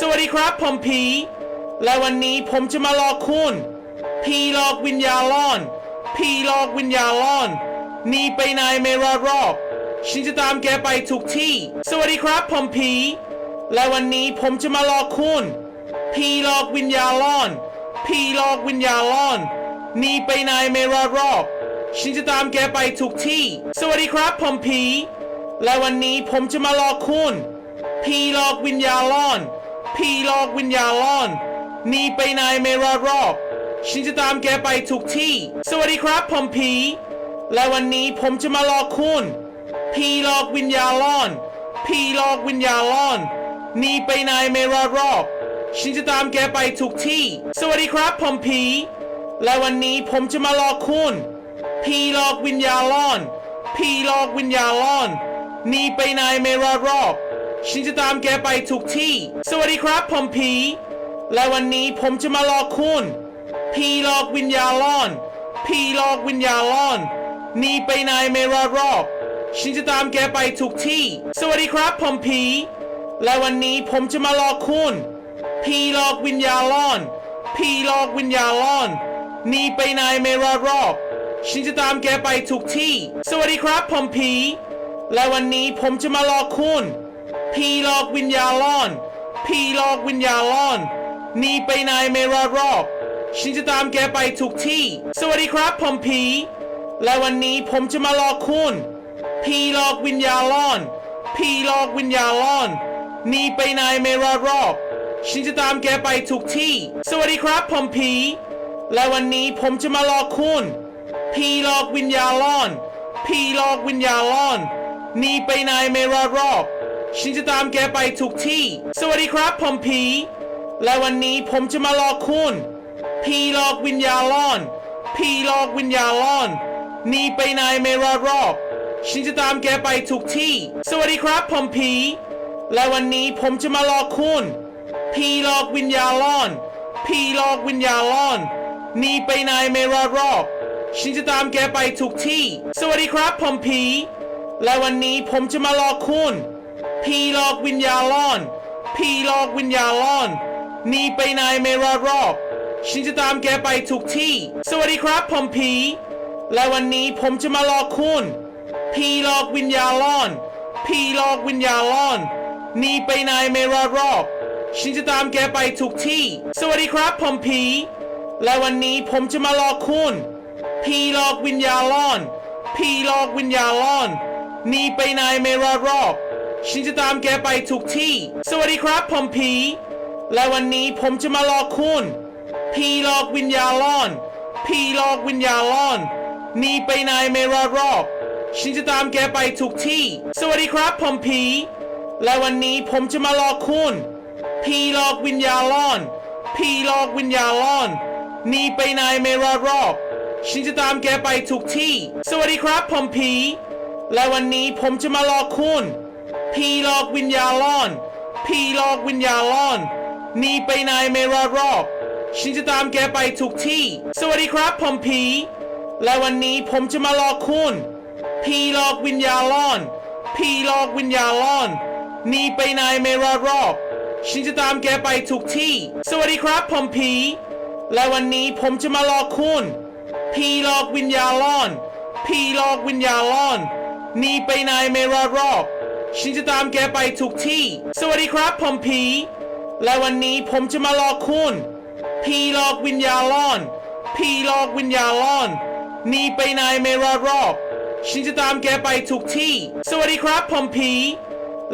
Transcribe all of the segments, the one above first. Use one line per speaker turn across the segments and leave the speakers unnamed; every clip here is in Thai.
สวัสดีครับ ผมผีและวันนี้ผมจะมาหลอกคุณผีหลอกวิญญาล่อนผีหลอกวิญญาล่อนหนีไปไหนไม่รอดรอบฉันจะตามแกไปทุกที่ สวัสดีครับ ผมผีและวันนี้ผมจะมาหลอกคุณผีหลอกวิญญาล่อนผีหลอกวิญญาล่อนหนีไปไหนไม่รอดรอบฉันจะตามแกไปทุกที่ สวัสดีครับ ผมผีและวันนี้ผมจะมาหลอกคุณผีหลอกวิญญาล่อน ผีหลอกวิญญาณล่อนหนีไปไหนไม่รอดรอบ ฉันจะตามแกไปทุกที่ สวัสดีครับผมผี และวันนี้ผมจะมาหลอกคุณผีหลอกวิญญาณล่อนผีหลอกวิญญาณล่อนหนีไปไหนไม่รอดรอบ ฉันจะตามแกไปทุกที่ สวัสดีครับผมผี และวันนี้ผมจะมาหลอกคุณผีหลอกวิญญาณล่อนผีหลอกวิญญาณล่อนหนีไปไหนไม่รอดรอบ ฉันจะตามแกไปทุกที่ สวัสดีครับ ผมผี และวันนี้ผมจะมาหลอกคุณ ผีหลอกวิญญาล่อน ผีหลอกวิญญาล่อนหนีไปไหนไม่รอดรอบฉันจะตามแกไปทุกที่ สวัสดีครับ ผมผี และวันนี้ผมจะมาหลอกคุณ ผีหลอกวิญญาล่อน ผีหลอกวิญญาล่อนหนีไปไหนไม่รอดรอบฉันจะตามแกไปทุกที่ สวัสดีครับ ผมผี และวันนี้ผมจะมาหลอกคุณ ผีหลอกวิญญาล่อนผีหลอกวิญญาล่อนหนีไปไหนไม่รอดรอบฉันจะตามแกไปทุกที่ สวัสดีครับผมผี และวันนี้ผมจะมาหลอกคุณผีหลอกวิญญาล่อนผีหลอกวิญญาล่อนหนีไปไหนไม่รอดรอบฉันจะตามแกไปทุกที่ สวัสดีครับผมผี และวันนี้ผมจะมาหลอกคุณผีหลอกวิญญาล่อนผีหลอกวิญญาล่อนหนีไปไหนไม่รอดรอบ ฉันจะตามแกไปทุกที่ สวัสดีครับผมผี และวันนี้ผมจะมาหลอกคุณ ผีหลอกวิญญาล่อน ผีหลอกวิญญาล่อนหนีไปไหนไม่รอดรอบฉันจะตามแกไปทุกที่ สวัสดีครับผมผี และวันนี้ผมจะมาหลอกคุณ ผีหลอกวิญญาล่อน ผีหลอกวิญญาล่อนหนีไปไหนไม่รอดรอบฉันจะตามแกไปทุกที่ สวัสดีครับผมผี และวันนี้ผมจะมาหลอกคุณ ผีหลอกวิญญาล่อนผีหลอกวิญญาล่อนหนีไปไหนไม่รอดรอบฉันจะตามแกไปทุกที่ สวัสดีครับผมผี และวันนี้ผมจะมาหลอกคุณผีหลอกวิญญาล่อนผีหลอกวิญญาล่อนหนีไปไหนไม่รอดรอบฉันจะตามแกไปทุกที่ สวัสดีครับผมผี และวันนี้ผมจะมาหลอกคุณผีหลอกวิญญาล่อนผีหลอกวิญญาล่อนหนีไปไหนไม่รอดรอบ ฉันจะตามแกไปทุกที่ สวัสดีครับผมผี และวันนี้ผมจะมาหลอกคุณ ผีหลอกวิญญาล่อน ผีหลอกวิญญาล่อนหนีไปไหนไม่รอดรอบฉันจะตามแกไปทุกที่ สวัสดีครับผมผี และวันนี้ผมจะมาหลอกคุณ ผีหลอกวิญญาล่อน ผีหลอกวิญญาล่อนหนีไปไหนไม่รอดรอบฉันจะตามแกไปทุกที่ สวัสดีครับผมผี และวันนี้ผมจะมาหลอกคุณ ผีหลอกวิญญาล่อนผีหลอกวิญญาล่อนหนีไปไหนไม่รอดรอบฉันจะตามแกไปทุกที่ สวัสดีครับผมผี และวันนี้ผมจะมาหลอกคุณผีหลอกวิญญาล่อนผีหลอกวิญญาล่อนหนีไปไหนไม่รอดรอบฉันจะตามแกไปทุกที่ สวัสดีครับผมผี และวันนี้ผมจะมาหลอกคุณผีหลอกวิญญาล่อนผีหลอกวิญญาล่อนหนีไปไหนไม่รอดรอบ ฉันจะตามแกไปทุกที่ สวัสดีครับ ผมผี และวันนี้ผมจะมาหลอกคุณ ผีหลอกวิญญาล่อน ผีหลอกวิญญาล่อนหนีไปไหนไม่รอดรอบ ฉันจะตามแกไปทุกที่ สวัสดีครับ ผมผี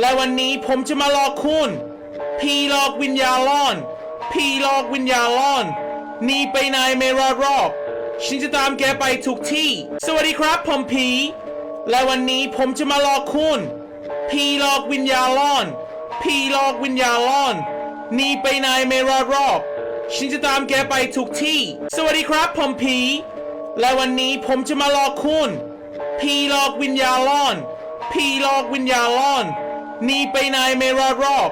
และวันนี้ผมจะมาหลอกคุณ ผีหลอกวิญญาล่อน ผีหลอกวิญญาล่อนหนีไปไหนไม่รอดรอบ ฉันจะตามแกไปทุกที่ สวัสดีครับ ผมผี และวันนี้ผมจะมาหลอกคุณ ผีหลอกวิญญาล่อนผีหลอกวิญญาล่อนหนีไปไหนไม่รอดรอบฉันจะตามแกไปทุกที่ สวัสดีครับผมผี และวันนี้ผมจะมาหลอกคุณผีหลอกวิญญาล่อนผีหลอกวิญญาล่อนหนีไปไหนไม่รอดรอบ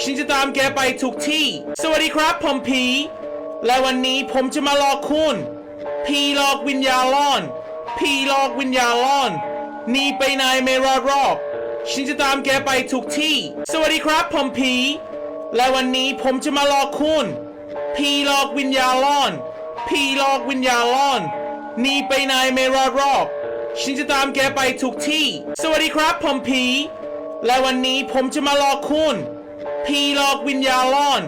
ฉันจะตามแกไปทุกที่ สวัสดีครับผมผี และวันนี้ผมจะมาหลอกคุณผีหลอกวิญญาล่อนผีหลอกวิญญาล่อนหนีไปไหนไม่รอดรอบ ฉันจะตามแกไปทุกที่ สวัสดีครับผมผี และวันนี้ผมจะมาหลอกคุณพี่หลอกวิญญาณล่อนพี่หลอกวิญญาณล่อนหนีไปไหนไม่รอดรอบฉันจะตามแกไปทุกที่ สวัสดีครับผมผี และวันนี้ผมจะมาหลอกคุณพี่หลอกวิญญาณล่อน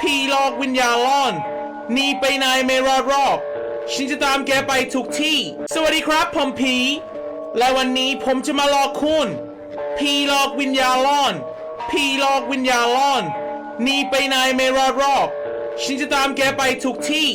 พี่หลอกวิญญาณล่อนหนีไปไหนไม่รอดรอบฉันจะตามแกไปทุกที่ สวัสดีครับผมผี และวันนี้ผมจะมาหลอกคุณ พี่หลอกวิญญาล่อนพี่หลอกวิญญาล่อนหนีไปไหนไม่รอดรอบฉันจะตามแกไปทุกที่